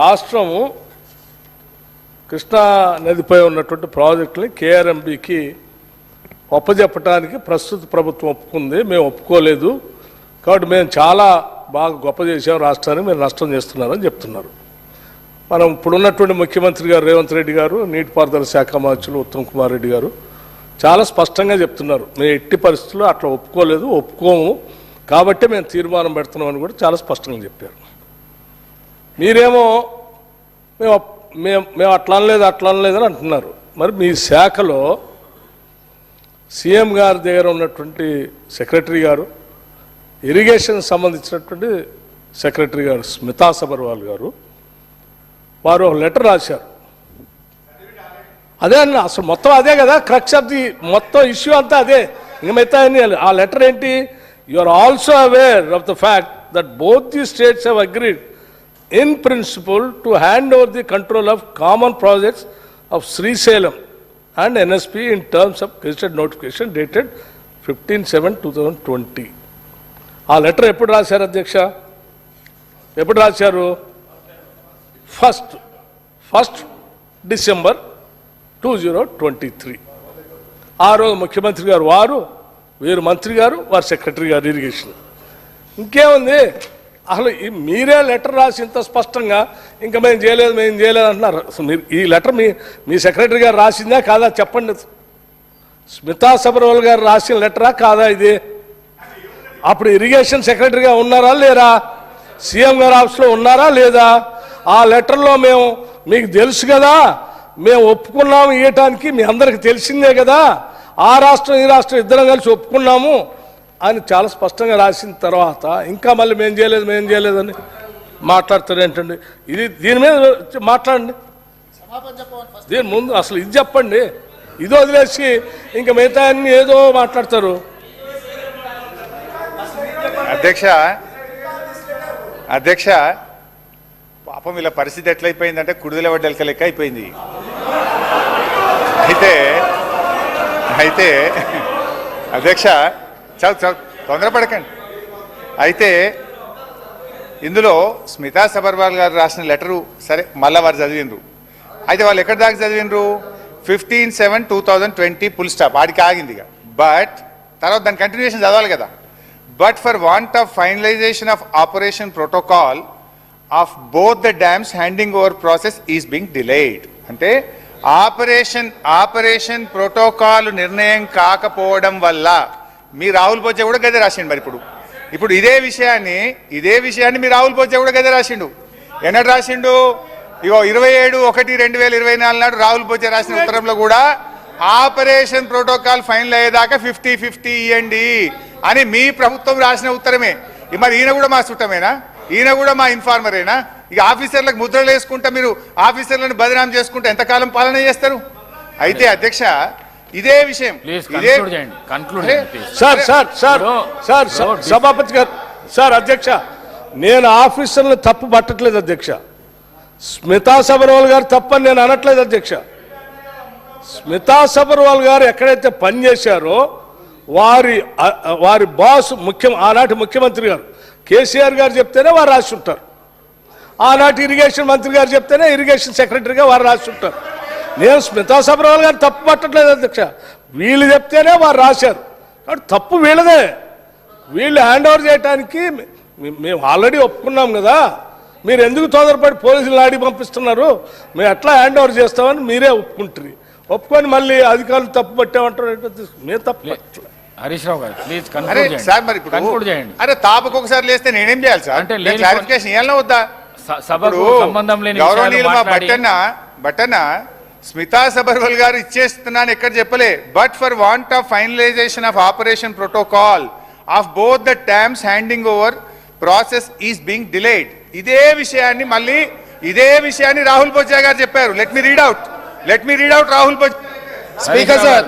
రాష్ట్రము కృష్ణా నదిపై ఉన్నటువంటి ప్రాజెక్టుని కేఆర్ఎంబికి ఒప్పజెప్పటానికి ప్రస్తుత ప్రభుత్వం ఒప్పుకుంది. మేము ఒప్పుకోలేదు. కాబట్టి మేము చాలా బాగా గొప్ప చేసాం రాష్ట్రాన్ని. మీరు నష్టం చేస్తున్నారని చెప్తున్నారు. మనం ఇప్పుడున్నటువంటి ముఖ్యమంత్రి గారు రేవంత్ రెడ్డి గారు నీటిపారుదల శాఖ మంత్రులు ఉత్తమ్ కుమార్ రెడ్డి గారు చాలా స్పష్టంగా చెప్తున్నారు. మేము ఎట్టి పరిస్థితుల్లో అట్లా ఒప్పుకోలేదు. ఒప్పుకోము. కాబట్టి మేము తీర్మానం పెడుతున్నామని కూడా చాలా స్పష్టంగా చెప్పారు. మీరేమో మేము మేము మేము అట్లా అనలేదు అట్లా అనలేదు అని అంటున్నారు. మరి మీ శాఖలో సీఎం గారి దగ్గర ఉన్నటువంటి సెక్రటరీ గారు ఇరిగేషన్ సంబంధించినటువంటి సెక్రటరీ గారు స్మితా సబర్వాల్ గారు వారు ఒక లెటర్ రాశారు. అదే అన్న అసలు మొత్తం అదే కదా క్రక్స్ ఆఫ్ ది మొత్తం ఇష్యూ అంతా అదే. ఇంక మిగతా ఆ లెటర్ ఏంటి? You are also aware of the fact that both the states have agreed in principle to hand over the control of common projects of Srisailam and NSP in terms terms gazetted notification dated fifteen seven two thousand twenty ఆ letter ఎప్పుడు రాశారు అధ్యక్ష? ఎప్పుడు రాశారు? First first December two zero twenty three ఆ రోజు ముఖ్యమంత్రి గారు వారు వీరు మంత్రి గారు వారు సెక్రటరీ గారు ఇరిగేషన్. ఇంకేముంది? అసలు ఈ మీరే లెటర్ రాసి ఇంత స్పష్టంగా ఇంకా మేము చేయలేదు మేము చేయలేదు అంటున్నారు. మీరు ఈ లెటర్ మీ మీ సెక్రటరీ గారు రాసిందా కాదా చెప్పండి. స్మితా సబర్వాల్ గారు రాసిన లెటరా కాదా ఇది? అప్పుడు ఇరిగేషన్ సెక్రటరీగా ఉన్నారా లేరా? సీఎం గారు ఆఫీస్లో ఉన్నారా లేదా? ఆ లెటర్లో మేము మీకు తెలుసు కదా మేము ఒప్పుకున్నాము ఇవ్వటానికి మీ అందరికి తెలిసిందే కదా. ఆ రాష్ట్రం ఈ రాష్ట్రం ఇద్దరం కలిసి ఒప్పుకున్నాము. అని చాలా స్పష్టంగా రాసిన తర్వాత ఇంకా మళ్ళీ మేం చేయలేదు మేము చేయలేదని మాట్లాడతారు ఏంటండి? ఇది దీని మీద మాట్లాడండి. దీని ముందు అసలు ఇది చెప్పండి. ఇది వదిలేసి ఇంకా మిగతా అన్ని ఏదో మాట్లాడతారు. అధ్యక్ష అధ్యక్ష పాపం ఇలా పరిస్థితి ఎట్లయిపోయిందంటే కుడిదల వడ్డలక లెక్క అయిపోయింది. అయితే అయితే అధ్యక్ష చదువు చదువు తొందరపడకండి అయితే ఇందులో స్మితా సబర్వాల్ గారు రాసిన లెటరు సరే మళ్ళా వారు చదివిండ్రు. అయితే వాళ్ళు ఎక్కడి దాకా చదివిండ్రు? Fifteen seven two thousand twenty full stop ఆడికి ఆగింది ఇక. బట్ తర్వాత దాని కంటిన్యూషన్ చదవాలి కదా. But for want of finalization of operation protocol of both the dams handing over process is being delayed. అంటే ఆపరేషన్ ఆపరేషన్ ప్రోటోకాల్ నిర్ణయం కాకపోవడం వల్ల మీ రాహుల్ పోచే కూడా గదే రాసిండు మరి ఇప్పుడు. ఇప్పుడు ఇదే విషయాన్ని ఇదే విషయాన్ని మీ రాహుల్ పోచే కూడా గదే రాసిండు. ఎన్నడు రాసిండు? ఇగో ఇరవై ఏడు ఒకటి రెండు వేల ఇరవై నాలుగు నాడు రాహుల్ పోచే రాసిన ఉత్తరంలో కూడా ఆపరేషన్ ప్రోటోకాల్ ఫైనల్ అయ్యేదాకా ఫిఫ్టీ ఫిఫ్టీ ఇవ్వండి అని మీ ప్రభుత్వం రాసిన ఉత్తరమే. మరి ఈయన కూడా మా చుట్టమేనా ఈయన కూడా మా ఇన్ఫార్మరేనా? ఇక ఆఫీసర్లకు ముద్రలు వేసుకుంటా మీరు ఆఫీసర్లను బదనాం చేసుకుంటే ఎంతకాలం పాలన చేస్తారు? అయితే అధ్యక్ష ఇదే విషయం. ప్లీజ్ ఇదే కన్క్లూడ్ చేయండి. కన్క్లూడ్ అరే, చేయండి please sir sir sir sir సభాపతి గారు సార్ అధ్యక్ష నేను ఆఫీసర్లు తప్పు పట్టట్లేదు అధ్యక్ష. స్మితా సబర్వాల్ గారు తప్పని నేను అనట్లేదు అధ్యక్ష. స్మితా సబర్వాల్ గారు ఎక్కడైతే పనిచేశారో వారి వారి బాస్ ముఖ్యం ఆనాటి ముఖ్యమంత్రి గారు కేసీఆర్ గారు చెప్తేనే వారు రాసి ఉంటారు. ఆనాటి ఇరిగేషన్ మంత్రి గారు చెప్తేనే ఇరిగేషన్ సెక్రటరీగా వారు రాసి ఉంటారు. నేను స్మితా సబర్వాల్ గారు తప్పు పట్టట్లేదు అధ్యక్ష. వీళ్ళు చెప్తేనే వారు రాశారు. కాబట్టి తప్పు వీళ్ళదే. వీళ్ళు హ్యాండ్ ఓవర్ చేయడానికి మేము ఆల్రెడీ ఒప్పుకున్నాం కదా. మీరు ఎందుకు తొందరపడి పోలీసులు ఆడి పంపిస్తున్నారు? మేము ఎట్లా హ్యాండ్ ఓవర్ చేస్తామని మీరే ఒప్పుకుంటారు ఒప్పుకొని మళ్ళీ అధికారులు తప్పు పట్టామంటారు. మేము తప్పు పట్టలేదు. హరీష్ రావు గారు ప్లీజ్ అరే కన్క్లూడ్ చేయండి. సార్ మరి ఇప్పుడు కన్క్లూడ్ చేయండి. అరే తాపకు ఒకసారి లేస్తే నేనేం చేయాలి సార్? అంటే నేను లేని క్లారిఫికేషన్ ఇవ్వాలన్నా వద్దా? స- సభకు ఇప్పుడు సంబంధం లేని విషయాలు గౌరవనీయులు మా మాట్లాడి బట్టన్న బట్టన్న స్మితా సబర్వల్ గారు ఇచ్చేస్తున్నాను ఎక్కడ చెప్పలే. But for want of finalization of operation protocol of both the dams handing over process is being delayed ఇదే విషయాన్ని మళ్ళీ ఇదే విషయాన్ని రాహుల్ బొజ్జా గారు చెప్పారు. Let me read out let me read out Rahul Bojja speaker sir